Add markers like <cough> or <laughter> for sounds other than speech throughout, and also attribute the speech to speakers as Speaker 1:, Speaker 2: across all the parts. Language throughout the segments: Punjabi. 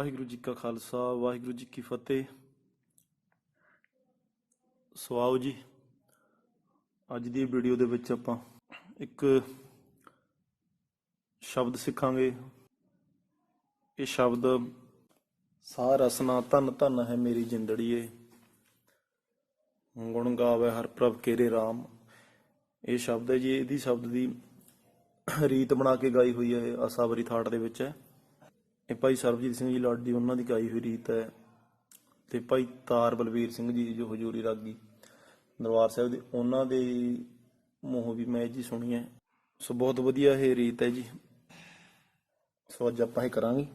Speaker 1: ਵਾਹਿਗੁਰੂ ਜੀ ਕਾ ਖਾਲਸਾ, ਵਾਹਿਗੁਰੂ ਜੀ ਕੀ ਫਤਿਹ। ਸੋ ਜੀ, ਅੱਜ ਦੀ ਵੀਡੀਓ ਦੇ ਵਿੱਚ ਆਪਾਂ ਇੱਕ ਸ਼ਬਦ ਸਿੱਖਾਂਗੇ। ਇਹ ਸ਼ਬਦ ਸਾਹ ਰਸਨਾ ਧਨ ਧਨ ਹੈ ਮੇਰੀ ਜਿੰਦੜੀਏ। ਗੁਣ ਗਾਵੇ ਹਰ ਪ੍ਰਭ ਕੇਰੇ RAM ਇਹ ਸ਼ਬਦ ਹੈ ਜੀ, ਇਹਦੀ ਸ਼ਬਦ ਦੀ ਰੀਤ ਬਣਾ ਕੇ ਗਾਈ ਹੋਈ ਹੈ ਇਹ ਆਸਾਵਰੀ ਥਾਟ ਦੇ ਵਿੱਚ ਹੈ। ਇਹ ਭਾਈ ਸਰਬਜੀਤ ਸਿੰਘ ਜੀ ਲਾਡੀ, ਉਹਨਾਂ ਦੀ ਗਾਈ ਹੋਈ ਰੀਤ ਹੈ ਤੇ ਭਾਈ ਤਾਰ ਬਲਵੀਰ ਸਿੰਘ ਜੀ, ਜੋ ਹਜੂਰੀ ਰਾਗੀ ਦਰਬਾਰ ਸਾਹਿਬ ਦੇ, ਉਹਨਾਂ ਦੇ ਮੂੰਹੋਂ ਵੀ ਮੈਂ ਇਹ ਜੀ ਸੁਣੀ ਹੈ। ਸੋ ਬਹੁਤ ਵਧੀਆ ਇਹ ਰੀਤ ਹੈ ਜੀ। ਸੋ ਅੱਜ ਆਪਾਂ ਇਹ ਕਰਾਂਗੇ।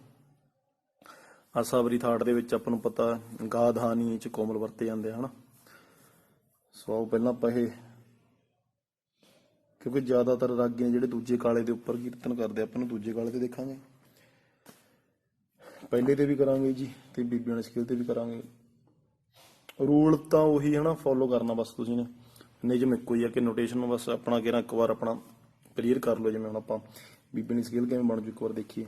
Speaker 1: ਆਸਾਵਰੀ ਥਾਟ ਦੇ ਵਿੱਚ ਆਪਾਂ ਨੂੰ ਪਤਾ ਗਾਧਾਨੀ ਚ ਕੋਮਲ ਵਰਤੇ ਜਾਂਦੇ ਹਨ? ਸੋ ਆਓ ਪਹਿਲਾਂ ਆਪਾਂ ਇਹ, ਕਿਉਂਕਿ ਜ਼ਿਆਦਾਤਰ ਰਾਗੀਆਂ ਜਿਹੜੇ ਦੂਜੇ ਕਾਲੇ ਦੇ ਉੱਪਰ ਕੀਰਤਨ ਕਰਦੇ ਆਪਾਂ ਨੂੰ ਦੂਜੇ ਕਾਲੇ ਤੇ ਦੇਖਾਂਗੇ। ਪਹਿਲੇ ਤੇ ਵੀ ਕਰਾਂਗੇ ਜੀ ਤੇ ਬੀਬੀਆਂ ਦੇ ਸਕਿੱਲ ਤੇ ਵੀ ਕਰਾਂਗੇ। ਰੂਲ ਤਾਂ ਉਹੀ ਹੈ ਨਾ ਫੋਲੋ ਕਰਨਾ ਬਸ ਤੁਸੀਂ ਨੇ। ਨਿਯਮ ਇੱਕੋ ਹੀ ਆ ਕਿ ਨੋਟੇਸ਼ਨ ਨੂੰ ਬਸ ਆਪਣਾ ਕਿਹੜਾ ਇੱਕ ਵਾਰ ਆਪਣਾ ਕਲੀਅਰ ਕਰ ਲਓ, ਜਿਵੇਂ ਹੁਣ ਆਪਾਂ ਬੀਬੀ ਦੀ ਸਕਿੱਲ ਕਿਵੇਂ ਬਣ ਜੂ ਇੱਕ ਵਾਰ ਦੇਖੀਏ।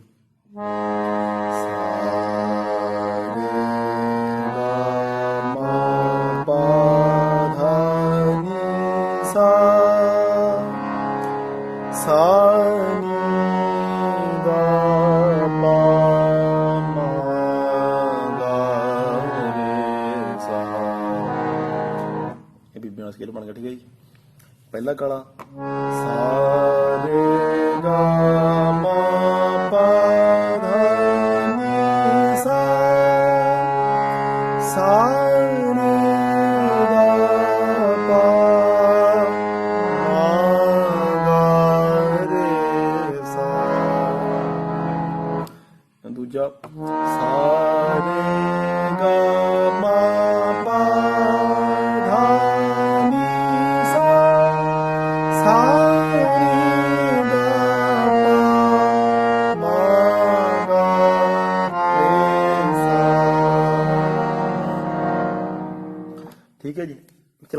Speaker 1: ਪਹਿਲਾ ਕਾਲਾ। ਸਾ ਰੇ ਗਾ ਮਾ ਪਾ ਧਾ ਨੀ ਸਾ ਸਾ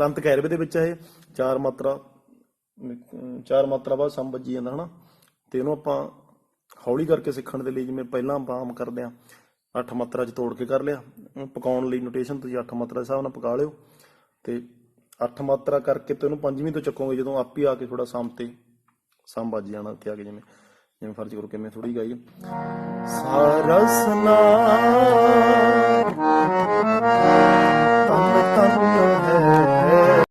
Speaker 1: ਚਲੰਤ ਕੈਰਵੇ ਦੇ ਵਿੱਚ ਇਹ, ਚਾਰ ਮਾਤਰਾ ਚਾਰ ਮਾਤਰਾ ਬਾਅਦ ਸਮ ਜਾਂਦਾ, ਹਨਾ? ਤੇ ਇਹਨੂੰ ਆਪਾਂ ਹੌਲੀ ਕਰਕੇ ਸਿੱਖਣ ਦੇ ਲਈ ਜਿਵੇਂ ਪਹਿਲਾਂ ਆਪਾਂ ਆਮ ਕਰਦੇ ਆ ਅੱਠ ਮਾਤਰਾ ਚ ਤੋੜ ਕੇ ਕਰ ਲਿਆ ਪਕਾਉਣ ਲਈ ਨੋਟੇਸ਼ਨ ਤੁਸੀਂ ਅੱਠ ਮਾਤਰਾ ਦੇ ਹਿਸਾਬ ਨਾਲ ਪਕਾ ਲਿਓ, ਤੇ ਅੱਠ ਮਾਤਰਾ ਕਰਕੇ ਤੇ ਉਹਨੂੰ ਪੰਜਵੀਂ ਤੋਂ ਚੱਕੋਗੇ ਜਦੋਂ ਆਪ ਹੀ ਆ ਕੇ ਥੋੜਾ ਸਮ ਤੇ ਸਮ ਵੱਜ ਜਾਣਾ ਤੇ ਆ ਕੇ ਜਿਵੇਂ ਜਿਵੇਂ ਫਰਜ਼ ਕਰੋ ਕਿਵੇਂ ਥੋੜੀ ਗਾਈ ਸਾਰਸਨਾ ਤਨ ਤਨ ਹੈ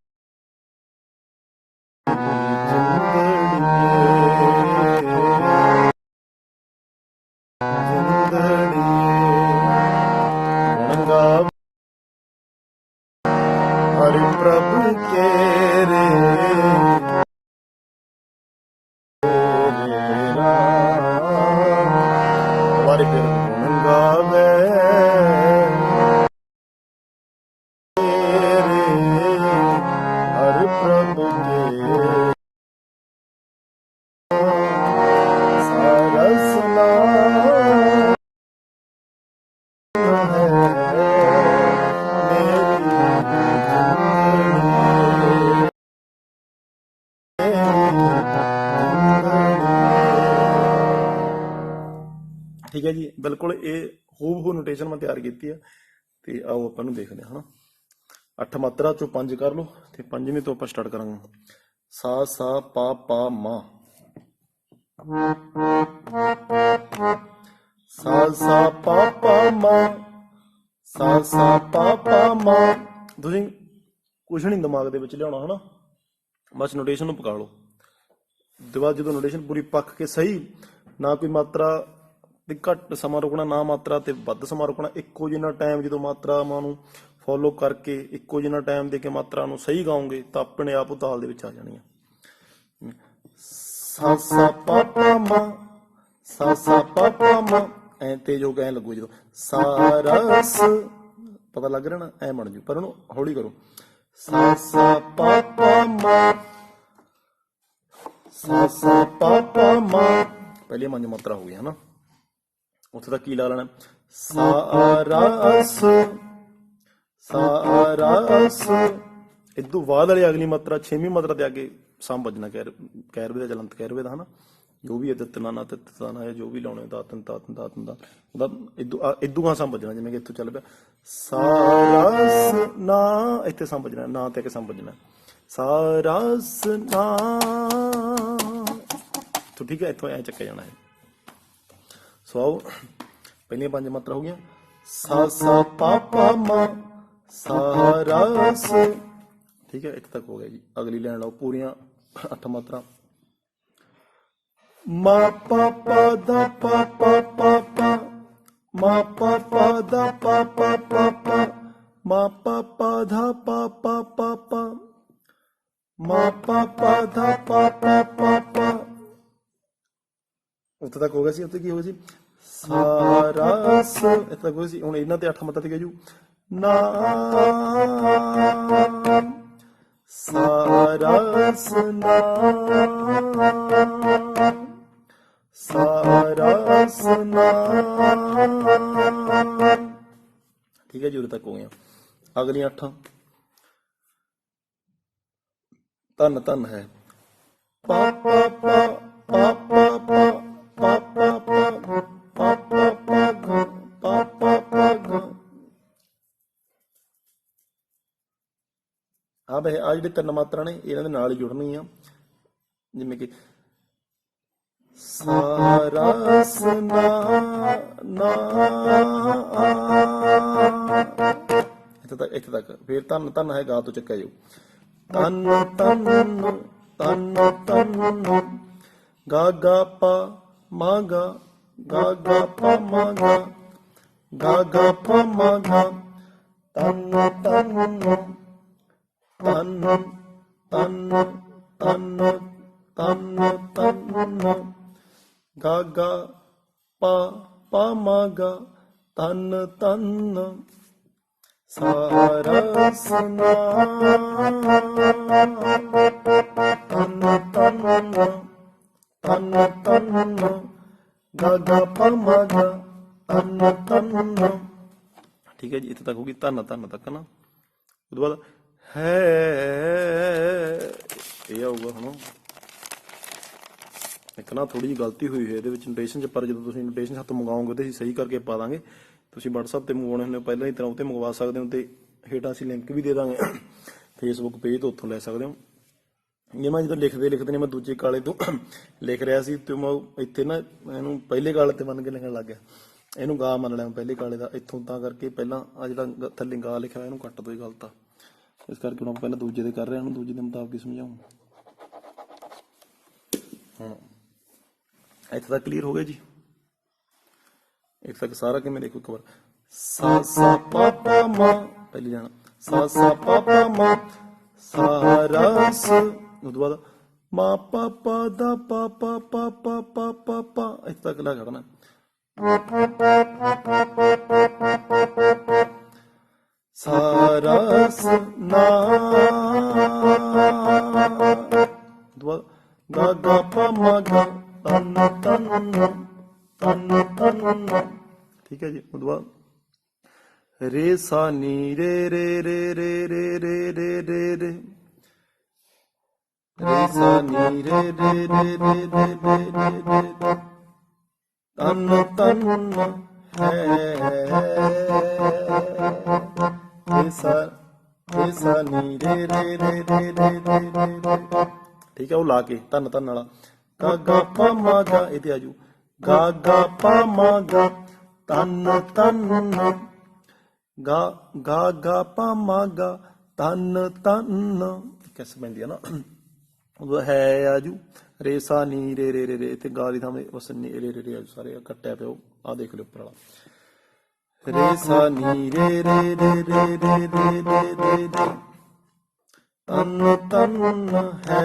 Speaker 1: ਹਰਿ ਪ੍ਰਭ ਕੇ ਰੇ ਵਾਰੇ ਫਿਰ ਹੂਬਹੂ ਤਿਆਰ ਕੀਤੀ ਹੈ ਤੇ ਆਓ ਆਪਾਂ ਨੂੰ ਦੇਖਦੇ ਹਾਂ ਅੱਠ ਮਾਤਰਾ ਚੋਂ ਪੰਜ ਕਰ ਲਓ, ਤੇ ਪੰਜਵੀਂ ਤੋਂ ਆਪਾਂ ਸਟਾਰਟ ਕਰਾਂਗੇ। ਸਾ ਸਾ, ਪਾ ਪਾ, ਮਾ। ਸਾ ਸਾ, ਪਾ ਪਾ, ਮਾ। ਸਾ ਸਾ, ਪਾ ਪਾ, ਮਾ। ਤੁਸੀਂ ਕੁਛ ਨਹੀਂ ਦਿਮਾਗ ਦੇ ਵਿੱਚ ਲਿਆਉਣਾ, ਹਨਾ। ਬਸ ਨੋਟੇਸ਼ਨ ਨੂੰ ਪਕਾ ਲਓ। ਦੇ ਜਦੋਂ ਨੋਟੇਸ਼ਨ ਪੂਰੀ ਪੱਕ ਕੇ ਸਹੀ, ਨਾ ਕੋਈ ਮਾਤਰਾ ਤੇ ਘੱਟ ਸਮਾਂ ਰੁਕਣਾ ਨਾ ਮਾਤਰਾ ਤੇ ਵੱਧ ਸਮਾਂ ਰੁਕਣਾ ਇੱਕੋ ਜਿੰਨਾ ਟਾਈਮ ਜਦੋਂ ਮਾਤਰਾਵਾਂ ਨੂੰ ਫੋਲੋ ਕਰਕੇ, ਇੱਕੋ ਜਿੰਨਾ ਟਾਈਮ ਦੇ ਕੇ ਮਾਤਰਾ ਨੂੰ ਸਹੀ ਗਾਓਗੇ ਤਾਂ ਆਪਣੇ ਆਪ ਉਹ ਦੇ ਵਿੱਚ ਆ ਜਾਣੀ ਸਾ ਸਾ ਪਾ ਪਾ ਮਾ ਸਾ ਸਾ ਪਾ ਪਾ ਮਾ। ਐ ਤੇਜ ਹੋ ਗਿਆ ਲੱਗੂ ਜਦੋਂ ਸਾ ਰਸ ਪਤਾ ਲੱਗ ਰਿਹਾ ਨਾ, ਐ ਬਣ ਜੂ, ਪਰ ਉਹਨੂੰ ਹੌਲੀ ਕਰੋ। ਸਾ ਸਾ ਪਾ ਪਾ ਮਾ ਸਾ ਸਾ ਪਾ ਪਾ ਮਾ। ਪਹਿਲੀ ਮੰਜ ਮਾਤਰਾ ਹੋ ਗਈ ਹੈ ਨਾ ਉੱਥੇ ਤੱਕ ਕੀ ਲਾ ਲੈਣਾ? ਸਾ ਰਸ ਸਾ ਰਸ ਇਦੋਂ ਬਾਅਦ ਵਾਲੀ ਅਗਲੀ ਮਾਤਰਾ 6ਵੀਂ ਮਾਤਰਾ ਦੇ ਅੱਗੇ ਸਮ ਵੱਜਣਾ ਕਹਿਰ ਕਹਿਰਵੇ ਦਾ ਜਲੰਤ ਕਹਿਰਵੇ ਦਾ ਹਨਾ? ਜੋ ਵੀ ਹੈ ਤਤਨਾ ਨਾ ਤਤਨਾ ਹੈ ਜੋ ਵੀ ਲਾਉਣੇ ਦਾਤਨ ਤਾਤਨ ਦਾਤਨ ਦਾ ਉਹਦਾ ਇਦੂ ਇਦੂ ਗਾ ਸਮਝਣਾ ਜਿਵੇਂ ਕਿ ਇੱਥੋਂ ਚੱਲ ਪਿਆ। ਸਾਰਸ ਨਾ ਇੱਥੇ ਸਮਝਣਾ ਨਾ ਤੇ ਕਿ ਸਮਝਣਾ ਸਾਰਸ ਨਾ। ਤੋ ਠੀਕ ਹੈ ਇੱਥੋਂ ਐ ਚੱਕਿਆ ਜਾਣਾ ਹੈ। ਸੋ ਆਓ ਪਹਿਲੀਆਂ ਪੰਜ ਮਾਤਰਾ ਹੋ ਗਈਆਂ ਸਾ ਸਾ ਪਾ ਪਾ ਮਾ ਸਾ ਰਾ ਸ ਠੀਕ ਹੈ ਇੱਥੇ ਤੱਕ ਹੋ ਗਿਆ ਜੀ ਅਗਲੀ ਲਾਈਨ ਲਓ ਪੂਰੀਆਂ ਅੱਠ ਮਾਤਰਾ ਮਾ ਪਾ ਪਾ ਦਾ ਪਾ ਪਾ ਪਾ ਪਾ ਮਾ ਪਾ ਪਾ ਦਾ ਪਾ ਪਾ ਪਾ ਪਾ ਮਾ ਪਾ ਪਾ ਧਾ ਪਾ ਪਾ ਪਾ ਪਾ ਮਾ ਪਾ ਪਾ ਧਾ ਪਾ ਪਾ ਪਾ ਪਾ ਉੱਥੇ ਤੱਕ ਹੋ ਗਿਆ ਸੀ ਉੱਥੇ ਕੀ ਹੋ ਗਿਆ ਸੀ ਸਾਰਾ ਸ ਇੱਥੇ ਤੱਕ ਹੋ ਸੀ ਹੁਣ ਇਹਨਾਂ ਤੇ ਅੱਠ ਮੱਤਾ ਤੇ ਗਿਆ ਨਾਮ। ਸਾਰਾ ਸ ਸਾਰਾ ਸ ਠੀਕ ਹੈ ਜੀ, ਉਰੇ ਤੱਕ ਹੋ ਗਿਆ ਅਗਲੀਆਂ ਅੱਠਾਂ। ਧੰਨ ਧੰਨ ਹੈ। ਪਾ ਆ ਬਈ ਆ ਜਿਹੜੇ ਤਿੰਨ ਮਾਤਰਾ ਨੇ, ਇਹਨਾਂ ਦੇ ਨਾਲ ਹੀ ਜੁੜਨੀਆਂ ਜਿਵੇਂ ਕਿ ਸਾਰਾ ਸਨਾ, ਨਾ, ਇੱਥੇ ਤੱਕ ਇੱਥੇ ਤੱਕ। ਫਿਰ ਧੰਨ ਧੰਨ ਹੈ ਗਾ ਤੋਂ ਚੱਕਿਆ ਜਾਊ। ਤਨ ਤਨ ਤਨ ਤਨ ਗਾ ਗਾ ਪਾ ਮਾ ਗਾ ਗਾ ਗਾ ਪਾ ਮਾ ਗਾ ਗਾ ਗਾ ਪਾ ਮਾ ਗਾ ਤਨ ਤਨ ਤਨ ਤਨ ਤਨ ਤਨ ਤਨ ਗਾ ਗਾ ਪਾ ਪਾ ਮਾ ਗਾ ਤਨ ਤਨ ਸਾਰਾ ਸਨਾ ਤਨ ਤਨ ਤਨ ਤਨ ਗਾ ਗਾ ਪਾ ਮਾ ਗਾ ਤਨ ਤਨ ਠੀਕ ਹੈ ਜੀ ਇੱਥੇ ਤੱਕ ਹੋਗੀ ਧੰਨ ਧੰਨ ਤੱਕ ਨਾ ਉਹਦੇ ਬਾਅਦ ਹੈ ਇਹ ਆਊਗਾ ਹੁਣ। ਇੱਕ ਨਾ ਥੋੜੀ ਜਿਹੀ ਗਲਤੀ ਹੋਈ ਹੈ ਇਹਦੇ ਵਿੱਚ ਨੋਟੇਸ਼ਨ ਚ, ਪਰ ਜਦੋਂ ਤੁਸੀਂ ਨੋਟੇਸ਼ਨ ਹੱਥ ਮੰਗਾਓਗੇ ਤੇ ਅਸੀਂ ਸਹੀ ਕਰਕੇ ਪਾ ਦਾਂਗੇ। ਤੁਸੀਂ WhatsApp ਤੇ ਮੰਗਵਾਉਣੇ ਹੁੰਦੇ ਹੋ, ਪਹਿਲਾਂ ਹੀ ਤਰ੍ਹਾਂ ਉਤੇ ਮੰਗਵਾ ਸਕਦੇ ਹੋ ਤੇ ਹੇਠਾਂ ਅਸੀਂ ਲਿੰਕ ਵੀ ਦੇ ਦਾਂਗੇ। Facebook ਪੇਜ ਤੋਂ ਉੱਥੋਂ ਲੈ ਸਕਦੇ ਹੋ। ਇਹ ਮੈਂ ਜਦੋਂ ਲਿਖਦੇ ਲਿਖਦੇ ਨੇ, ਮੈਂ ਦੂਜੇ ਕਾਲੇ ਤੋਂ ਲਿਖ ਰਿਹਾ ਸੀ ਤੇ ਮੈਂ ਇੱਥੇ ਨਾ ਇਹਨੂੰ ਪਹਿਲੇ ਕਾਲੇ ਤੇ ਮੰਨ ਕੇ ਲਿਖਣ ਲੱਗ ਗਿਆ। ਇਹਨੂੰ ਗਾ ਮੰਨ ਲਿਆ ਪਹਿਲੇ ਕਾਲੇ ਦਾ। ਇੱਥੋਂ ਤਾਂ ਕਰਕੇ ਪਹਿਲਾਂ ਆ ਜਿਹੜਾ ਥੱਲੇ ਗਾ ਲਿਖਿਆ ਹੋਇਆ ਇਹਨੂੰ ਕੱਟ ਦੋ ਹੀ ਗਲਤ ਆ। ਇਸ ਕਰਕੇ ਹੁਣ ਆਪਾਂ ਪਹਿਲਾਂ ਦੂਜੇ ਦੇ ਕਰ ਰਹੇ ਹਾਂ, ਹੁਣ ਦੂਜੇ ਦੇ ਮੁਤਾਬਕ ਹੀ ਸਮਝਾਉਂ ਹੁਣ ਇੱਥੇ ਤੱਕ ਕਲੀਅਰ ਹੋ ਗਿਆ ਜੀ? ਇੱਥੇ ਤੱਕ ਸਾਰਾ ਕਿਵੇਂ ਦੇਖੋ ਇੱਕ ਵਾਰ। ਸਾ ਸਾ ਪਾ ਪਾ ਮਾ ਪਹਿਲੀ ਜਾਣਾ। ਸਾ ਸਾ ਪਾ ਪਾ ਮਾ ਸਾ ਰਾ ਸ ਉਹ ਤੋਂ ਬਾਅਦ ਮਾ ਪਾ ਪਾ ਦਾ ਪਾ ਪਾ ਪਾ ਪਾ ਪਾ ਪਾ ਪਾ ਇੱਥੇ ਤੱਕ ਲਾ ਕਰਨਾ ਸਾਰਾ ਸ ਨਾ ਦੁਆ ਗਾ ਗਾ ਪਾ ਮਾ ਗਾ ਤਨ ਤਨ ਤਨ ਤਨ ਠੀਕ ਹੈ ਜੀ ਉਹ ਦੁਆ ਰੇ ਸਾ ਨੀ ਰੇ ਰੇ ਰੇ ਰੇ ਰੇ ਰੇ ਰੇ ਰੇ ਰੇ ਰੇ ਸਾ ਨੀ ਰੇ ਰੇ ਰੇ ਰੇ ਰੇ ਰੇ ਰੇ ਰੇ ਤਨ ਤਨ ਹੈ ਰੇ ਸਾ ਨੀ ਰੇ ਰੇ ਰੇ ਰੇ ਰੇ ਰੇ ਰੇ ਰੇ ਠੀਕ ਹੈ ਉਹ ਲਾ ਕੇ ਧੰਨ ਧੰਨ ਵਾਲਾ ਗਾ ਗਾ ਪਾ ਮਾ ਗਾ ਇਹਦੇ ਆਜੂ ਗਾ ਗਾ ਪਾ ਮਾ ਗਾ ਤਨ ਤਨ ਗਾ ਗਾ ਗਾ ਪਾ ਮਾ ਗਾ ਤਨ ਤਨ ਕਿਸ ਪੈਂਦੀ ਆ ਨਾ ਉਹ ਹੈ ਆਜੂ ਰੇ ਸਾ ਨੀ ਰੇ ਰੇ ਰੇ ਰੇ ਤੇ ਗਾ ਦੀ ਥਾਂ ਤੇ ਬਸ ਨੀ ਰੇ ਰੇ ਰੇ ਆਜੂ ਸਾਰੇ ਕੱਟਿਆ ਪਿਓ ਆ ਦੇਖ ਲਓ ਉੱਪਰ ਵਾਲਾ ਰੇ ਸਾ ਨੀ ਰੇ ਰੇ ਰੇ ਰੇ ਰੇ ਰੇ ਰੇ ਰੇ ਰੇ ਤਨ ਤਨ ਹੈ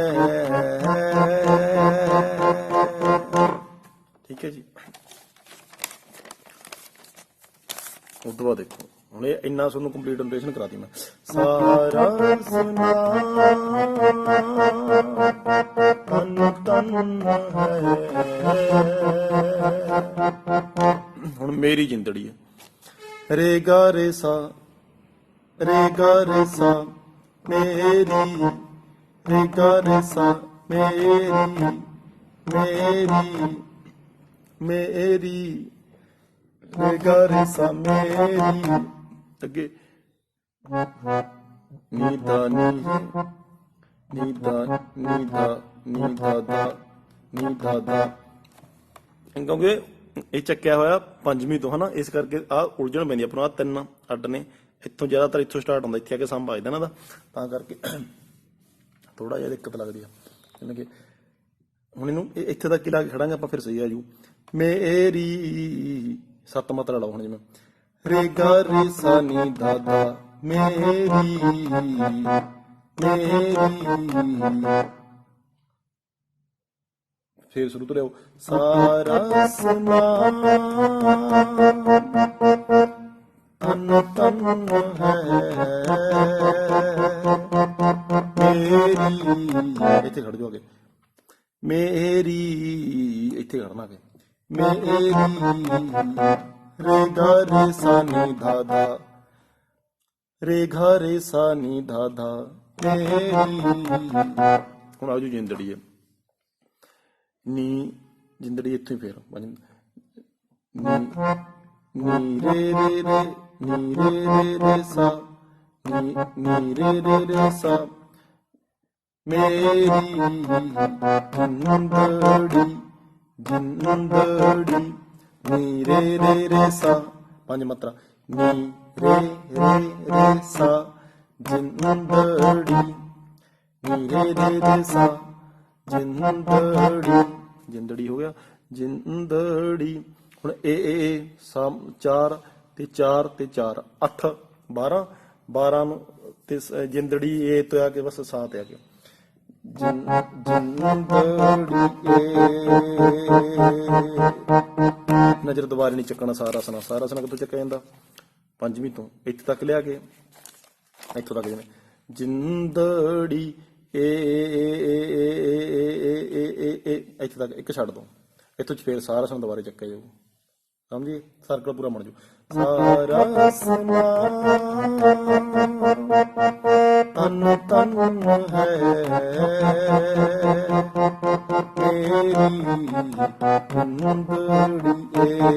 Speaker 1: ਠੀਕ ਹੈ ਜੀ। ਉਹ ਬਾਅਦ ਦੇਖੋ ਹੁਣ ਇਹ ਇੰਨਾ ਤੁਹਾਨੂੰ ਕੰਪਲੀਟ ਨੋਟੇਸ਼ਨ ਕਰਾਤੀ ਮੈਂ ਸਾਰਾ ਸੁਨਾ ਤਨ ਤਨ ਹੈ ਹੁਣ ਮੇਰੀ ਜਿੰਦੜੀ ਹੈ। ਰੇ ਗਾ ਰੇ ਸਾ, ਰੇ ਗਾ ਰੇ ਸਾ, ਮੇਰੀ, ਰੇ ਗਾ ਰੇ ਸਾ, ਮੇਰੀ ਮੇਰੀ ਮੇਰੀ, ਰੇ ਗਾ ਰੇ ਸਾ, ਮੇਰੀ। ਅੱਗੇ। ਨੀ ਦਾ ਨੀ ਨੀ ਦਾ ਨੀ ਦਾ ਨੀ ਦਾ ਦਾ ਨੀ ਦਾ ਦਾ। ਕਿਉਂਕਿ ਇਹ ਚੱਕਿਆ ਹੋਇਆ ਪੰਜਵੀਂ ਤੋਂ, ਹਨਾ? ਇਸ ਕਰਕੇ ਆ ਉਲਝਣ ਪੈਂਦੀ ਆਪਣਾ ਆਹ ਤਿੰਨ ਅੱਡ ਨੇ। ਇੱਥੋਂ ਜ਼ਿਆਦਾਤਰ ਇੱਥੋਂ ਸਟਾਰਟ ਹੁੰਦਾ, ਇੱਥੇ ਆ ਕੇ ਸੰਭ ਵੱਜਦਾ ਇਹਨਾਂ ਦਾ। ਤਾਂ ਕਰਕੇ <clears throat> ਥੋੜਾ ਜਿਹਾ ਦਿੱਕਤ ਲੱਗਦੀ ਆ। ਜਿਵੇਂ ਕਿ ਹੁਣ ਇਹਨੂੰ ਇੱਥੇ ਤੱਕ ਹੀ ਲਾ ਕੇ ਖੜਾਂਗੇ, ਆਪਾਂ ਫਿਰ ਸਹੀ ਆ ਜੂ। ਮੇਰੀ ਸੱਤ ਮਾਤਰਾ ਲਾਓ ਹੁਣ ਜਿਵੇਂ। ਰੇ ਗਾ ਰੇ ਸਾ ਨੀ ਦਾ ਮੇਰੀ ਮੇਰੀ ਫੇਰ ਸ਼ੁਰੂ ਤੋਂ ਲਿਆਓ। ਸਾਰਾ ਸਮਾਨ ਤਨ ਹੈ ਮੇਰੀ ਇੱਥੇ ਖੜ ਜਾਓ ਅੱਗੇ। ਮੇਰੀ, ਇੱਥੇ ਖੜਨਾ ਅੱਗੇ। ਮੇਰੀ, ਰੇ ਗਾ ਰੇ ਸਾ ਨੀ ਧਾ ਧਾ ਰੇ ਗਾ ਰੇ ਸਾ ਨੀ ਧਾ ਧਾ ਮੇਰੀ, ਹੁਣ ਆਜੂ ਜਿੰਦੜੀ नी जिंदड़ी इतों फेर नी नी रे रे रे नी रे रे रे सा नी नी रे रे रे सा मेरी जिंदड़ी जिंदड़ी नी रे रे रे सा पांच मात्रा नी रे रे रे सा जिंदड़ी नी रे रे रे सा जिंदड़ी ਜਿੰਦੜੀ ਹੋ ਗਿਆ। ਜਿੰਦੜੀ, ਹੁਣ ਏ ਏ ਏ 4 ਤੇ 4 ਤੇ 4 8 12 12 ਨੂੰ ਤੇ ਜਿੰਦੜੀ ਏ ਤੋਂ ਆ ਕੇ ਬਸ ਸਾ ਤੇ ਆ ਗਿਆ। ਜਿੰਦੜੀ ਏ। ਨਜ਼ਰ ਦੁਬਾਰੇ ਨਹੀਂ ਚੱਕਣਾ ਸਾਰਾ ਸਨਾ ਸਾਰਾ ਸਨਾ ਕਿੱਥੋਂ ਚੱਕਿਆ ਜਾਂਦਾ? ਪੰਜਵੀਂ ਤੋਂ ਇੱਥੇ ਤੱਕ ਲਿਆ ਕੇ, ਇੱਥੋਂ ਤੱਕ ਜਿਵੇਂ। ਜਿੰਦੜੀ ਏ ਏ ਏ ਏ ਏ ਏ ਏ ਏ ਏ ਏ ਇੱਥੇ ਤੱਕ ਇੱਕ ਛੱਡ ਦੋ ਇੱਥੋਂ ਚ ਫੇਰ ਸਾਰਾ ਸਮ ਦੁਬਾਰੇ ਚੱਕਿਆ ਜਾਊ ਸਮਝੀ ਸਰਕਲ ਪੂਰਾ ਬਣ ਜੂ ਸਾਰਾ ਸਮਾਨ ਤਨ ਤਨ ਹੈ ਮੇਰੀ ਕੁੰਦੜੀ ਏ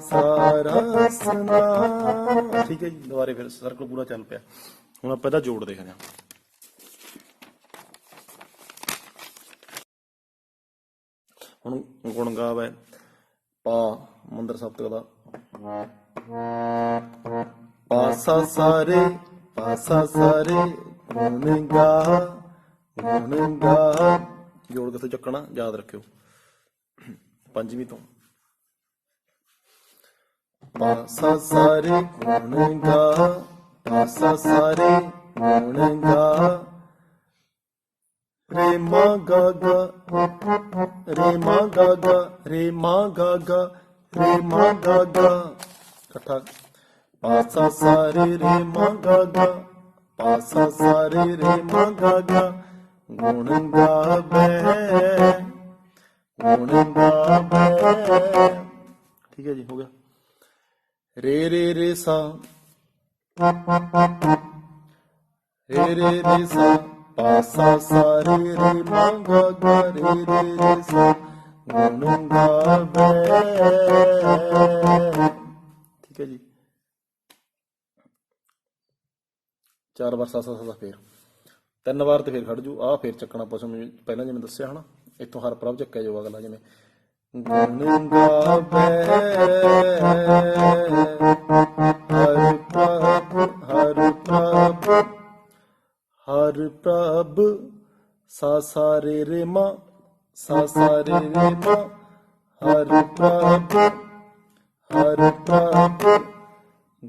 Speaker 1: ਸਾਰਾ ਸਮਾਨ ਠੀਕ ਹੈ ਜੀ ਦੁਬਾਰੇ ਫਿਰ ਸਰਕਲ ਪੂਰਾ ਚੱਲ ਪਿਆ ਹੁਣ ਆਪਾਂ ਇਹਦਾ ਜੋੜ ਦੇਖਦੇ ਹਾਂ। ਹੁਣ ਗੁਣ ਗਾਵੇ ਪਾ, ਮੰਦਰ ਸਪਤਕ ਦਾ ਪਾਸਾ ਸਾਰੇ ਪਾਸਾ ਸਾਰੇ, ਗੁਣ ਗਾ ਗੁਣ ਗਾ ਜੋੜ ਕਿੱਥੋਂ ਚੱਕਣਾ, ਯਾਦ ਰੱਖਿਓ। ਪੰਜਵੀਂ ਤੋਂ। ਪਾਸਾ ਸਾਰੇ, ਗੁਣ ਗਾ ਆਸਾ ਸਾਰੇ ਗੁਣ ਗਾ ਰੇਮਾ ਗਾਗਾ ਰੇਮਾ ਗਾਗਾ ਰੇਮਾ ਗਾਗਾ ਰੇਮਾ ਗਾਗਾ। ਕਥਾ ਪਾਸਾ ਸਾਰੇ ਰੇਮਾ ਗਾਗਾ, ਪਾਸਾ ਸਾਰੇ ਰੇਮਾ ਗਾਗਾ। ਗੁਣ ਗਾਵੇ ਗੁਣ ਗਾਵੇ ਠੀਕ ਹੈ ਜੀ, ਹੋ ਗਿਆ। ਰੇ ਰੇ ਰੇ, ਸਾ। ਰੇ ਰੇ ਰੇ ਸਾ ਪਾਸਾ ਸਾਰੇ ਰੇ ਮਾ ਗਾ ਗਾ ਰੇ ਰੇ ਰੇ ਸਾ ਗੁਣ ਗਾਵੇ ਠੀਕ ਹੈ ਜੀ। ਚਾਰ ਵਾਰ ਸਾ ਸਾ ਸਾ ਫੇਰ। ਤਿੰਨ ਵਾਰ ਤੇ ਫੇਰ ਖੜ ਜੂ। ਆ ਫੇਰ ਚੱਕਣਾ ਪਸਮ ਪਹਿਲਾਂ ਜਿਵੇਂ ਦੱਸਿਆ ਹਨਾ, ਇੱਥੋਂ ਹਰ ਪ੍ਰਭ ਚੱਕਿਆ ਜਾਊ ਅਗਲਾ ਜਿਵੇਂ। ਗੁਣ ਗਾਵੇ sa sa re re ma sa sa re re ma hari pa hari pa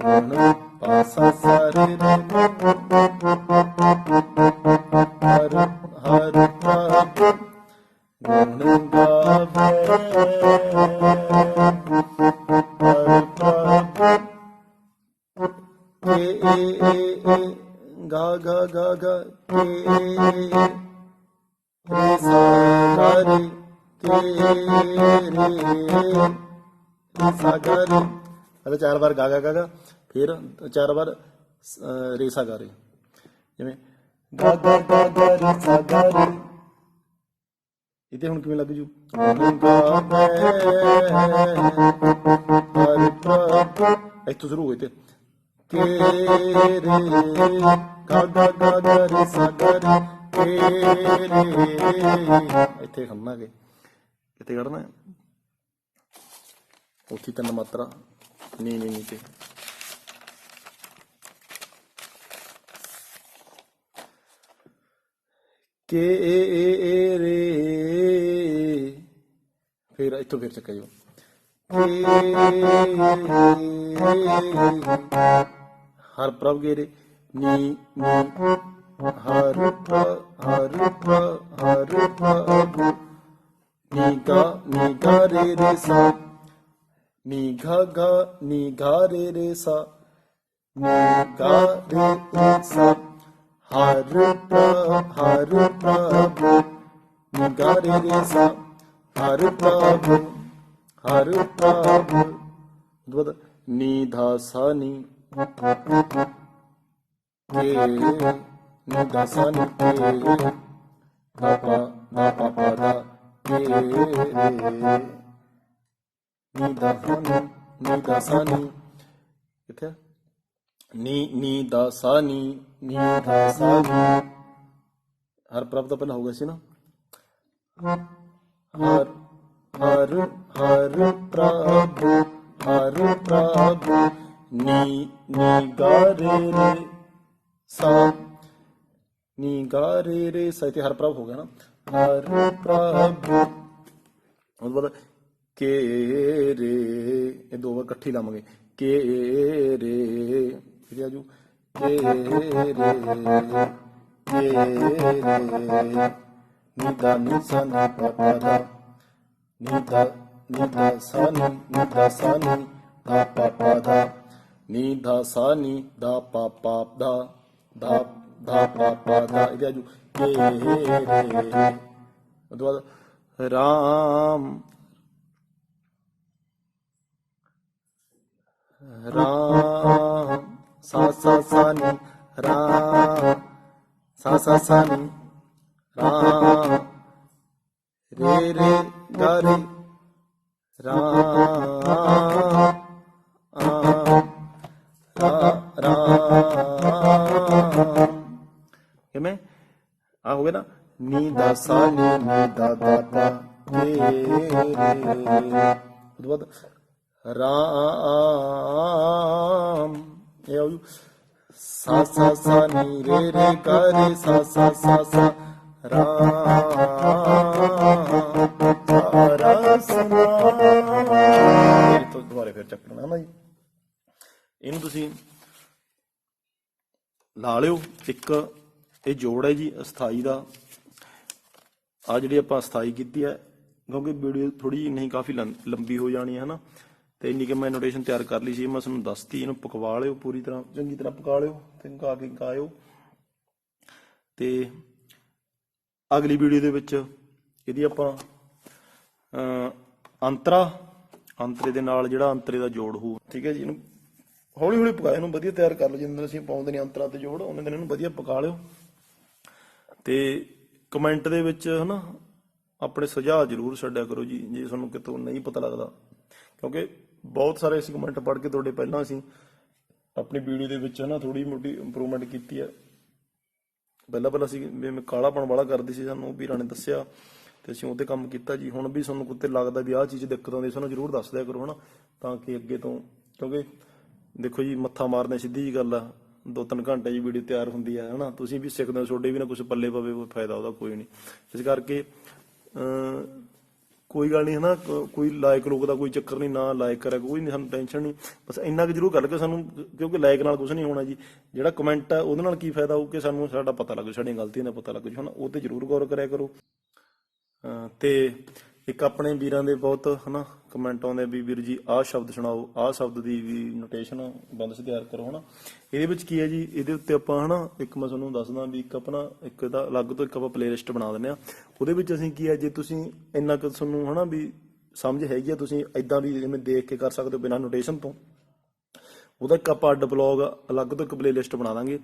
Speaker 1: guna pa sa sa re re ma hari hari pa guna ga ve e e e e ga ga ga ga e e e e ਚਾਰ ਵਾਰ ਗਾ ਗਾ ਗਾ ਫਿਰ ਚਾਰ ਵਾਰ ਰੇਸਾ ਗਾ ਰੇ। ਜਿਵੇਂ ਗਾ ਹੁਣ ਕਿਵੇਂ ਲੱਗ ਜੂ ਇੱਥੋਂ ਸ਼ੁਰੂ ਹੋਏ ਤੇ ਤੇਰੇ ਗਾ ਗਾ ਗਾ ਗਾ ਰੇ। ਇੱਥੇ ਖੰਨਾ ਕੇ ਕਿੱਥੇ ਕੱਢਣਾ ਹੈ? ਉੱਥੇ ਤਿੰਨ ਮਾਤਰਾ। ਨਹੀਂ ਨਹੀਂ ਨਹੀਂ ਕੇ, ਏ ਏ ਏ, ਰੇ, ਫਿਰ ਇੱਥੋਂ ਫਿਰ ਚੱਕਾ ਜੋ ਹਰ ਪ੍ਰਭ ਗੇਰੇ ਨੀ ਨੀ ਹਰ ਪ੍ਰ ਹਰ ਪ੍ਰ ਹਰ ਪ੍ਰਭ ਨੀ ਗਾ ਨੀ ਗਾ ਰੇ ਰੇ ਸਾ। ਨੀ ਗਾ ਗਾ ਰੇ ਰੇ ਸਾ। ਨੀ ਰੇ ਰੇ ਸਾ। ਹਰ ਪ੍ਰਭ ਹਰ ਪ੍ਰਭ ਨੀ ਰੇ ਰੇ ਸਾ। ਹਰ ਪ੍ਰਭ ਹਰ ਪ੍ਰਭ ਦੁਦ ਨੀ ਧਾ ਸਾ ਨੀ। ਕੇ ਨੀ ਧਾ ਕੇ ਧਾ ਪਾ ਧਾ ਕੇ ਰੇ ਨੀ ਦਾ ਸਾ ਨੀ ਨੀ ਦਾ ਸਾ ਨੀ ਕਿੱਥੇ ਨੀ ਨੀ ਦਾ ਸਾ ਨੀ ਦਾ ਸਾ ਹਰ ਪ੍ਰਭ ਤਾਂ ਪਹਿਲਾਂ ਹੋ ਗਿਆ ਸੀ ਨਾ ਹਰ ਹਰ ਹਰ ਪ੍ਰਭ ਹਰ ਪ੍ਰਭ ਨੀ ਨੀ ਗਾ ਰੇ ਰੇ ਸਾ ਨੀ ਗਾ ਰੇ ਰੇ ਸਾ ਹਰ ਪ੍ਰਭ ਹੋ ਗਿਆ ਨਾ। ਹਰ ਪ੍ਰਭ ਉਸ ਬਾਅਦ ਕੇ ਰੇ, ਇਹ ਦੋ ਵਾਰ ਇਕੱਠੀ ਲਾਵਾਂਗੇ। ਕੇ ਰੇ ਫਿਰ ਆਜੂ ਕੇ ਰੇ ਕੇ ਰੇ ਨੀ ਦਾ। ਨੀ ਸਾ ਨੀ ਪਾ ਪਾ ਦਾ ਨੀ ਦਾ। ਨੀ ਦਾ ਸਾ ਦਾ ਸਾ ਨੀ ਦਾ ਪਾ ਪਾ ਦਾ ਨੀ ਦਾ ਸਾ ਨੀ ਦਾ ਪਾ ਪਾ ਦਾ ਦਾ ਦਾ ਪਾ ਪਾ ਦਾ ਇਹ ਆਜੂ ਕੇ ਰੇ ਉਹ ਤੋਂ ਬਾਅਦ ਰਾਮ ਰਾਮ ਸਾ ਸਾ ਸਾ ਨੀ ਰਾਮ ਸਾ ਸਾ ਸਾ ਨੀ ਰਾਮ ਰੇ ਰੇ ਗਾ ਰੇ ਰਾਮ ਰਾਮ ਕਿਵੇਂ? ਆ ਹੋ ਗਿਆ ਨਾ ਨੀ ਦਾ ਸਾ ਨੀ ਨੀ ਦਾ ਦਾ ਪਾ ਰੇ ਰੇ ਉਹ ਤੋਂ ਬਾਅਦ ਰਾਮ। ਇਹ ਆਉ ਸਾ ਸਾ ਸਾ ਨੀ ਰੇ ਰੇ ਗਾ ਰੇ ਸਾ ਸਾ ਸਾ ਸਾ। ਰਾਮ। ਰਸਨਾ ਇਹ ਤੋਂ ਦੁਬਾਰੇ ਫਿਰ ਚੱਕਣਾ ਨਾ ਜੀ। ਇਹਨੂੰ ਤੁਸੀਂ ਲਾ ਲਿਓ ਇੱਕ ਇਹ ਜੋੜ ਹੈ ਜੀ, ਅਸਥਾਈ ਦਾ। ਆ ਜਿਹੜੀ ਆਪਾਂ ਅਸਥਾਈ ਕੀਤੀ ਹੈ, ਕਿਉਂਕਿ ਵੀਡੀਓ ਥੋੜੀ ਨਹੀਂ, ਕਾਫੀ ਲੰਬੀ ਹੋ ਜਾਣੀ ਹੈ ਨਾ ਤੇ ਇੰਨੀ ਕਿ ਮੈਂ ਨੋਟੇਸ਼ਨ ਤਿਆਰ ਕਰ ਲਈ ਸੀ, ਮੈਂ ਤੁਹਾਨੂੰ ਦੱਸਤੀ, ਇਹਨੂੰ ਪਕਵਾ ਲਿਓ ਪੂਰੀ ਤਰ੍ਹਾਂ। ਚੰਗੀ ਤਰ੍ਹਾਂ ਪਕਾ ਲਿਓ ਤੇ ਗਾ ਕੇ ਗਾਇਓ ਤੇ ਅਗਲੀ ਵੀਡੀਓ ਦੇ ਵਿੱਚ ਇਹਦੀ ਆਪਾਂ ਅ ਅੰਤਰਾ, ਅੰਤਰੇ ਦੇ ਨਾਲ ਜਿਹੜਾ ਅੰਤਰੇ ਦਾ ਜੋੜ ਹੋਊ, ਠੀਕ ਹੈ ਜੀ, ਇਹਨੂੰ ਹੌਲੀ ਹੌਲੀ ਪਕਾਇਆ ਇਹਨੂੰ ਵਧੀਆ ਤਿਆਰ ਕਰ ਲਓ, ਜਿੰਨੇ ਅਸੀਂ ਪਾਉਂਦੇ ਨੇ ਅੰਤਰਾ ਤੇ ਜੋੜ, ਉਹਨਾਂ ਦਿਨ ਇਹਨੂੰ ਵਧੀਆ ਪਕਾ ਲਿਓ। ਤੇ ਕਮੈਂਟ ਦੇ ਵਿੱਚ, ਹਨਾ, ਆਪਣੇ ਸੁਝਾਅ ਜ਼ਰੂਰ ਛੱਡਿਆ ਕਰੋ ਜੀ, ਜੇ ਤੁਹਾਨੂੰ ਕਿਤੋਂ ਨਹੀਂ ਪਤਾ ਲੱਗਦਾ। ਕਿਉਂਕਿ ਬਹੁਤ ਸਾਰੇ ਅਸੀਂ ਕਮੈਂਟ ਪੜ੍ਹ ਕੇ ਤੁਹਾਡੇ ਪਹਿਲਾਂ ਅਸੀਂ ਆਪਣੀ ਵੀਡੀਓ ਦੇ ਵਿੱਚ, ਹਨਾ ਥੋੜੀ ਮੋਟੀ ਇੰਪਰੂਵਮੈਂਟ ਕੀਤੀ ਹੈ। ਪਹਿਲਾਂ ਪਹਿਲਾਂ ਅਸੀਂ ਜਿਵੇਂ ਕਾਲਾਪਣ ਵਾਲਾ ਕਰਦੇ ਸੀ, ਸਾਨੂੰ ਵੀਰਾਂ ਨੇ ਦੱਸਿਆ ਤੇ ਅਸੀਂ ਉਹਤੇ ਕੰਮ ਕੀਤਾ ਜੀ। ਹੁਣ ਵੀ ਸਾਨੂੰ ਕੁੱਤੇ ਲੱਗਦਾ ਵੀ ਆਹ ਚੀਜ਼ ਦਿੱਕਤ ਆਉਂਦੀ, ਸਾਨੂੰ ਜ਼ਰੂਰ ਦੱਸ ਦਿਆ ਕਰੋ, ਹਨਾ, ਤਾਂ ਕਿ ਅੱਗੇ ਤੋਂ, ਕਿਉਂਕਿ ਦੇਖੋ ਜੀ, ਮੱਥਾ ਮਾਰਨਾ ਸਿੱਧੀ ਜੀ ਗੱਲ ਆ। ਦੋ ਤਿੰਨ ਘੰਟੇ ਜੀ ਵੀਡੀਓ ਤਿਆਰ ਹੁੰਦੀ ਹੈ ਹਨਾ? ਤੁਸੀਂ ਵੀ ਸਿੱਖਦੇ ਹੋ ਛੋਡੇ ਵੀ ਨਾ ਕੁਝ ਪੱਲੇ ਪਵੇ, ਕੋਈ ਫਾਇਦਾ ਉਹਦਾ ਕੋਈ ਨਹੀਂ। ਇਸ ਕਰਕੇ ਕੋਈ ਗੱਲ ਨਹੀਂ, ਹਨਾ? ਕੋ- ਕੋਈ ਲਾਇਕ ਲੋਕ ਦਾ ਕੋਈ ਚੱਕਰ ਨਹੀਂ, ਨਾ ਲਾਇਕ ਕਰਿਆ, ਕੋਈ ਨਹੀਂ ਸਾਨੂੰ ਟੈਨਸ਼ਨ ਨਹੀਂ। ਬਸ ਇੰਨਾ ਕੁ ਜ਼ਰੂਰ ਗੱਲ ਕਿ ਸਾਨੂੰ, ਕਿਉਂਕਿ ਲਾਇਕ ਨਾਲ ਕੁਝ ਨਹੀਂ ਹੋਣਾ ਜੀ। ਜਿਹੜਾ ਕਮੈਂਟ ਆ, ਉਹਦੇ ਨਾਲ ਕੀ ਫਾਇਦਾ ਹੋਊ ਕਿ ਸਾਨੂੰ ਸਾਡਾ ਪਤਾ ਲੱਗ ਸਾਡੀਆਂ ਗਲਤੀਆਂ ਦਾ ਪਤਾ ਲੱਗ ਜੂ ਹਨਾ? ਉਹ ਤੇ ਜ਼ਰੂਰ ਗੌਰ ਕਰਿਆ ਕਰੋ। ਅਹ, ਤੇ ਇੱਕ ਆਪਣੇ ਵੀਰਾਂ ਦੇ ਬਹੁਤ, ਹਨਾ? ਕਮੈਂਟ ਆਉਂਦੇ ਵੀ ਵੀਰ ਜੀ ਆਹ ਸ਼ਬਦ ਸੁਣਾਓ, ਆਹ ਸ਼ਬਦ ਦੀ ਵੀ ਨੋਟੇਸ਼ਨ ਬੰਦਸ਼ ਤਿਆਰ ਕਰੋ ਹਨਾ। ਇਹਦੇ ਵਿੱਚ ਕੀ ਹੈ ਜੀ? ਇਹਦੇ ਉੱਤੇ ਆਪਾਂ ਹਨਾ, ਇੱਕ ਮੈਂ ਤੁਹਾਨੂੰ ਦੱਸਦਾ ਵੀ ਇੱਕ ਆਪਣਾ, ਇੱਕ ਇਹਦਾ ਅਲੱਗ ਤੋਂ ਇੱਕ ਆਪਾਂ ਪਲੇਲਿਸਟ ਬਣਾ ਦਿੰਦੇ ਆ ਉਹਦੇ ਵਿੱਚ ਅਸੀਂ ਕੀ ਹੈ, ਜੇ ਤੁਸੀਂ ਇੰਨਾ ਕੁ ਤੁਹਾਨੂੰ ਹਨਾ ਵੀ ਸਮਝ ਹੈਗੀ ਆ, ਤੁਸੀਂ ਇਦਾਂ ਵੀ ਜਿਵੇਂ ਦੇਖ ਕੇ ਕਰ ਸਕਦੇ ਹੋ ਬਿਨਾਂ ਨੋਟੇਸ਼ਨ ਤੋਂ। ਉਹਦਾ ਇੱਕ ਆਪਾਂ ਅੱਡ ਬਲੌਗ ਅਲੱਗ ਤੋਂ ਇੱਕ ਪਲੇਲਿਸਟ ਬਣਾ ਦਾਂਗੇ।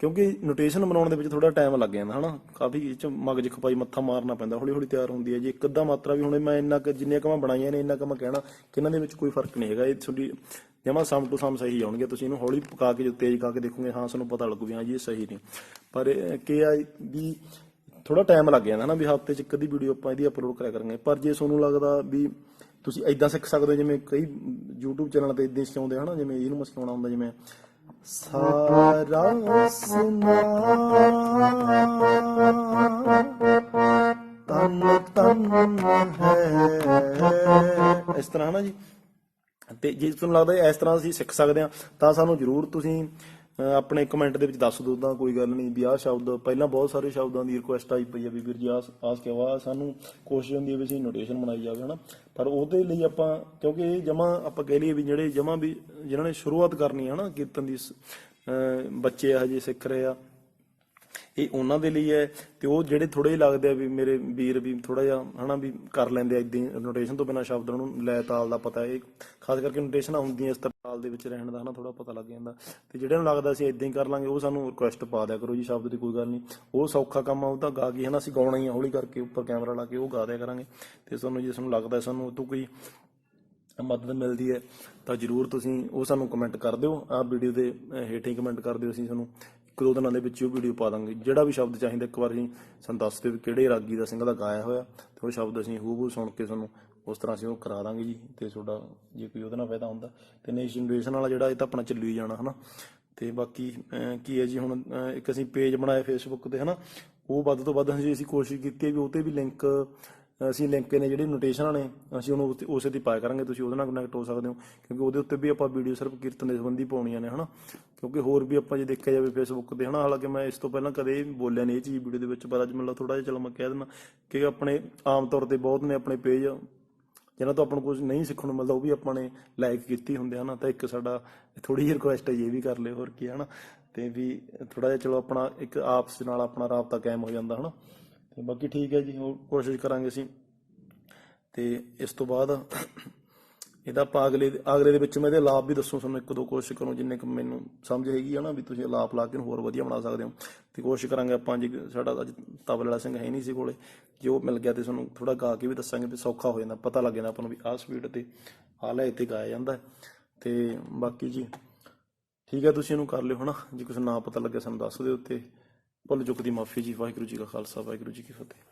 Speaker 1: ਕਿਉਂਕਿ ਨੋਟੇਸ਼ਨ ਬਣਾਉਣ ਦੇ ਵਿੱਚ ਥੋੜਾ ਟਾਈਮ ਲੱਗ ਜਾਂਦਾ, ਹਨਾ? ਕਾਫੀ ਇਹ ਚ ਮਗਜ ਖਪਾਈ ਮੱਥਾ ਮਾਰਨਾ ਪੈਂਦਾ ਹੌਲੀ ਹੌਲੀ ਤਿਆਰ ਹੁੰਦੀ ਹੈ ਜੀ। ਇੱਕ ਅੱਧਾ ਮਾਤਰਾ ਵੀ ਹੁਣੇ ਮੈਂ ਇੰਨਾ ਕੁ ਜਿੰਨੀਆਂ ਕੁ ਮੈਂ ਬਣਾਈਆਂ ਨੇ, ਇੰਨਾ ਕੁ ਮੈਂ ਕਹਿਣਾ ਕਿ ਇਹਨਾਂ ਦੇ ਵਿੱਚ ਕੋਈ ਫ਼ਰਕ ਨਹੀਂ ਹੈਗਾ। ਇਹ ਤੁਹਾਡੀ ਜਮਾ ਸਮ ਟੂ ਸਮ ਸਹੀ ਆਉਣਗੇ, ਤੁਸੀਂ ਇਹਨੂੰ ਹੌਲੀ ਪਕਾ ਕੇ ਜੋ ਤੇਜ਼ ਪਕਾ ਕੇ ਦੇਖੋਗੇ, ਹਾਂ ਤੁਹਾਨੂੰ ਪਤਾ ਲੱਗੂ ਵੀ ਹਾਂ ਜੀ, ਇਹ ਸਹੀ ਨੇ ਪਰ ਇਹ ਆ ਵੀ ਥੋੜਾ ਟਾਈਮ ਲੱਗ ਜਾਂਦਾ ਨਾ, ਵੀ ਹਫ਼ਤੇ ਚ ਇੱਕ ਅੱਧੀ ਵੀਡੀਓ ਆਪਾਂ ਇਹਦੀ ਅਪਲੋਡ ਕਰਿਆ ਕਰਾਂਗੇ। ਪਰ ਜੇ ਤੁਹਾਨੂੰ ਲੱਗਦਾ ਵੀ ਤੁਸੀਂ ਐਦਾਂ ਸਿੱਖ ਸਕਦੇ ਹੋ, ਜਿਵੇਂ ਕਈ YouTube ਚੈਨਲ ਤੇ ਇਦਾਂ ਸਿਖਾਉਂਦੇ ਹਨਾ? ਜਿਵੇਂ ਇਹਨੂੰ ਮੈਂ ਸਿਖਾਉਣਾ ਹੁੰਦਾ, ਜਿਵੇਂ ਸਾਰਾ ਸੁਨਾ। ਤਨ ਤਨ ਹੈ। ਇਸ ਤਰ੍ਹਾਂ ਹਨਾ ਜੀ। ਤੇ ਜੇ ਤੁਹਾਨੂੰ ਲੱਗਦਾ ਇਸ ਤਰ੍ਹਾਂ ਅਸੀਂ ਸਿੱਖ ਸਕਦੇ ਹਾਂ, ਤਾਂ ਸਾਨੂੰ ਜਰੂਰ ਤੁਸੀਂ ਆਪਣੇ ਕਮੈਂਟ ਦੇ ਵਿੱਚ ਦੱਸ ਦਿਓ ਤਾਂ ਕੋਈ ਗੱਲ ਨਹੀਂ ਵੀ ਆਹ ਸ਼ਬਦ ਪਹਿਲਾਂ ਬਹੁਤ ਸਾਰੇ ਸ਼ਬਦਾਂ ਦੀ ਰਿਕੁਐਸਟ ਆਈ ਪਈ ਹੈ ਵੀ ਵੀਰ ਜੀ ਆਸ ਆਸ ਕਿ ਵਾ ਸਾਨੂੰ ਕੋਸ਼ਿਸ਼ ਹੁੰਦੀ ਹੈ ਵੀ ਅਸੀਂ ਨੋਟੇਸ਼ਨ ਬਣਾਈ ਜਾਵੇ ਹਨਾ। ਪਰ ਉਹਦੇ ਲਈ ਆਪਾਂ ਕਿਉਂਕਿ ਇਹ ਜਮਾ ਆਪਾਂ ਕਹਿ ਲਈਏ ਵੀ ਜਿਹੜੇ ਜਮਾ ਵੀ ਜਿਨ੍ਹਾਂ ਨੇ ਸ਼ੁਰੂਆਤ ਕਰਨੀ ਹੈ ਹਨਾ ਕੀਰਤਨ ਦੀ ਸ- ਅਹ, ਬੱਚੇ ਹਜੇ ਸਿੱਖ ਰਹੇ ਆ ਇਹ ਉਹਨਾਂ ਦੇ ਲਈ ਹੈ ਤੇ ਉਹ ਜਿਹੜੇ ਥੋੜੇ ਲੱਗਦੇ ਆ ਵੀ ਮੇਰੇ ਵੀਰ ਵੀ ਥੋੜਾ ਜਿਹਾ ਹਨਾ ਵੀ ਕਰ ਲੈਂਦੇ ਆ ਇਦਾਂ ਨੋਟੇਸ਼ਨ ਤੋਂ ਬਿਨਾ ਸ਼ਬਦ ਨੂੰ ਲੈ ਤਾਲ ਦਾ ਪਤਾ ਹੈ ਖਾਸ ਕਰਕੇ ਨੋਟੇਸ਼ਨਾਂ ਹੁੰਦੀਆਂ ਇਸ ਤਾਲ ਦੇ ਵਿੱਚ ਰਹਿਣ ਦਾ ਹਨਾ ਥੋੜਾ ਪਤਾ ਲੱਗ ਜਾਂਦਾ। ਤੇ ਜਿਹੜੇ ਨੂੰ ਲੱਗਦਾ ਅਸੀਂ ਇਦਾਂ ਹੀ ਕਰ ਲਾਂਗੇ ਉਹ ਸਾਨੂੰ ਰਿਕੁਐਸਟ ਪਾ ਦਿਆ ਕਰੋ ਜੀ ਸ਼ਬਦ ਦੀ ਕੋਈ ਗੱਲ ਨਹੀਂ। ਉਹ ਸੌਖਾ ਕੰਮ ਆ ਉਹ ਤਾਂ ਗਾ ਕੇ ਹਨਾ ਅਸੀਂ ਗਾਉਣਾ ਹੀ ਆ ਹੌਲੀ ਕਰਕੇ ਉੱਪਰ ਕੈਮਰਾ ਲਾ ਕੇ ਉਹ ਗਾ ਦਿਆ ਕਰਾਂਗੇ। ਤੇ ਸਾਨੂੰ ਜੇ ਸਾਨੂੰ ਲੱਗਦਾ ਸਾਨੂੰ ਉਹ ਤੋਂ ਕੋਈ ਮਦਦ ਮਿਲਦੀ ਹੈ ਤਾਂ ਜਰੂਰ ਤੁਸੀਂ ਉਹ ਸਾਨੂੰ ਕਮੈਂਟ ਕਰ ਦਿਓ। ਆਹ ਵੀਡੀਓ ਦੇ ਅਹ, ਹੇਠ ਹੀ ਕਮੈਂਟ ਕਰ ਦਿਓ ਅਸੀਂ ਤੁਹਾਨੂੰ। ਇੱਕ ਦੋ ਦਿਨਾਂ ਦੇ ਵਿੱਚ ਉਹ ਵੀਡੀਓ ਪਾ ਦਾਂਗੇ। ਜਿਹੜਾ ਵੀ ਸ਼ਬਦ ਚਾਹੀਦਾ, ਇੱਕ ਵਾਰ ਅਸੀਂ ਸਾਨੂੰ ਦੱਸ ਦਿਓ ਵੀ ਕਿਹੜੇ ਰਾਗੀ ਦਾ ਸਿੰਘ ਦਾ ਗਾਇਆ ਹੋਇਆ ਤੇ ਉਹ ਸ਼ਬਦ ਅਸੀਂ ਹੂਬਹੂ ਸੁਣ ਕੇ ਤੁਹਾਨੂੰ ਉਸ ਤਰ੍ਹਾਂ ਅਸੀਂ ਉਹ ਕਰਾ ਦਾਂਗੇ ਜੀ ਤੇ ਤੁਹਾਡਾ ਜੇ ਕੋਈ ਉਹਦੇ ਨਾਲ ਫਾਇਦਾ ਹੁੰਦਾ। ਤੇ ਨੇਸ਼ਨ ਜਨਰੇਸ਼ਨ ਵਾਲਾ ਜਿਹੜਾ, ਇਹ ਤਾਂ ਆਪਣਾ ਚੱਲੀ ਜਾਣਾ, ਹਨਾ। ਤੇ ਬਾਕੀ ਕੀ ਹੈ ਜੀ ਹੁਣ ਇੱਕ ਅਸੀਂ ਪੇਜ ਬਣਾਇਆ ਫੇਸਬੁੱਕ ਤੇ, ਹਨਾ। ਉਹ ਵੱਧ ਤੋਂ ਵੱਧ ਅਸੀਂ ਅਸੀਂ ਕੋਸ਼ਿਸ਼ ਕੀਤੀ ਹੈ ਵੀ ਉਹ ਤੇ ਵੀ ਲਿੰਕ ਅਸੀਂ ਲਿੰਕ ਨੇ ਜਿਹੜੀ ਨੋਟੇਸ਼ਨਾਂ ਨੇ ਅਸੀਂ ਉਹਨੂੰ ਉੱਤੇ- ਉਸੇ ਦੀ ਪਾਇਆ ਕਰਾਂਗੇ ਤੁਸੀਂ ਉਹਦੇ ਨਾਲ ਕਨੈਕਟ ਹੋ ਸਕਦੇ ਹੋ। ਕਿਉਂਕਿ ਉਹਦੇ ਉੱਤੇ ਵੀ ਆਪਾਂ ਵੀਡੀਓ ਸਿਰਫ ਕੀਰਤਨ ਦੇ ਸੰਬੰਧੀ ਪਾਉਣੀਆਂ ਨੇ ਹਨਾ? ਕਿਉਂਕਿ ਹੋਰ ਵੀ ਆਪਾਂ ਜੇ ਦੇਖਿਆ ਜਾਵੇ ਫੇਸਬੁੱਕ ਤੇ ਹਨਾ? ਹਾਲਾਂਕਿ ਮੈਂ ਇਸ ਤੋਂ ਪਹਿਲਾਂ ਕਦੇ ਵੀ ਬੋਲਿਆ ਨਹੀਂ ਇਹ ਚੀਜ਼ ਵੀਡੀਓ ਦੇ ਵਿੱਚ ਪਰ ਅੱਜ ਮੈਨੂੰ ਥੋੜਾ ਜਿਹਾ ਚਲੋ ਮੈਂ ਕਹਿ ਦਿੰਦਾ ਕਿ ਆਪਣੇ ਆਮ ਤੌਰ ਤੇ ਬਹੁਤ ਨੇ ਆਪਣੇ ਪੇਜ ਜਿਹਨਾਂ ਤੋਂ ਆਪਾਂ ਨੂੰ ਕੁਝ ਨਹੀਂ ਸਿੱਖਣ ਨੂੰ ਮਿਲਦਾ ਉਹ ਵੀ ਆਪਾਂ ਨੇ ਲਾਈਕ ਕੀਤੀ ਹੁੰਦੇ ਹਨਾ? ਤਾਂ ਇੱਕ ਸਾਡਾ ਥੋੜੀ ਜਿਹੀ ਰਿਕੁਐਸਟ ਹੈ ਜੀ, ਇਹ ਵੀ ਕਰ ਲਿਓ ਹੋਰ ਕੀ ਹੈ ਹਨਾ? ਤੇ ਵੀ ਥੋੜਾ ਜਿਹਾ ਚਲੋ ਆਪਣਾ ਇੱਕ ਆਪਸ ਨਾਲ ਆਪਣਾ ਰਾਬਤਾ ਕਾਇਮ ਹੋ ਜਾਂਦਾ ਹਨਾ? ਤੇ ਬਾਕੀ ਠੀਕ ਹੈ ਜੀ, ਹੋਰ ਕੋਸ਼ਿਸ਼ ਕਰਾਂਗੇ ਅਸੀਂ। ਤੇ ਇਸ ਤੋਂ ਬਾਅਦ ਇਹਦਾ ਆਪਾਂ ਅਗਲੇ ਅਗਲੇ ਦੇ ਵਿੱਚ ਮੈਂ ਇਹਦੇ ਲਾਭ ਵੀ ਦੱਸੂ, ਤੁਹਾਨੂੰ ਇੱਕ ਦੋ ਕੋਸ਼ਿਸ਼ ਕਰੋ, ਜਿੰਨੇ ਕੁ ਮੈਨੂੰ ਸਮਝ ਹੈਗੀ ਹੈ ਨਾ ਵੀ ਤੁਸੀਂ ਲਾਭ ਲਾ ਕੇ ਇਹਨੂੰ ਹੋਰ ਵਧੀਆ ਬਣਾ ਸਕਦੇ ਹੋ। ਤੇ ਕੋਸ਼ਿਸ਼ ਕਰਾਂਗੇ ਆਪਾਂ ਜੀ, ਸਾਡਾ ਅੱਜ ਤਬਲੇ ਵਾਲਾ ਸਿੰਘ ਹੈ ਨਹੀਂ ਸੀ ਕੋਲੇ, ਜੇ ਉਹ ਮਿਲ ਗਿਆ ਤੇ ਤੁਹਾਨੂੰ ਥੋੜਾ ਗਾ ਕੇ ਵੀ ਦੱਸਾਂਗੇ ਵੀ ਸੌਖਾ ਹੋ ਜਾਂਦਾ, ਪਤਾ ਲੱਗ ਜਾਂਦਾ ਆਪਾਂ ਨੂੰ ਵੀ ਆਹ ਸਪੀਡ ਤੇ ਆਹ ਲੈ ਤੇ ਗਾਇਆ ਜਾਂਦਾ। ਹੈ। ਤੇ ਬਾਕੀ ਜੀ, ਠੀਕ ਹੈ, ਤੁਸੀਂ ਇਹਨੂੰ ਕਰ ਲਿਓ ਹਨਾ, ਜੇ ਕੁਝ ਨਾ ਪਤਾ ਲੱਗਿਆ ਸਾਨੂੰ ਦੱਸ ਦਿਓ ਤੇ। ਭੁੱਲ ਚੁੱਕ ਦੀ ਮਾਫੀ ਜੀ ਵਾਹਿਗੁਰੂ ਜੀ ਕਾ ਖਾਲਸਾ ਵਾਹਿਗੁਰੂ ਜੀ ਕੀ ਫਤਿਹ।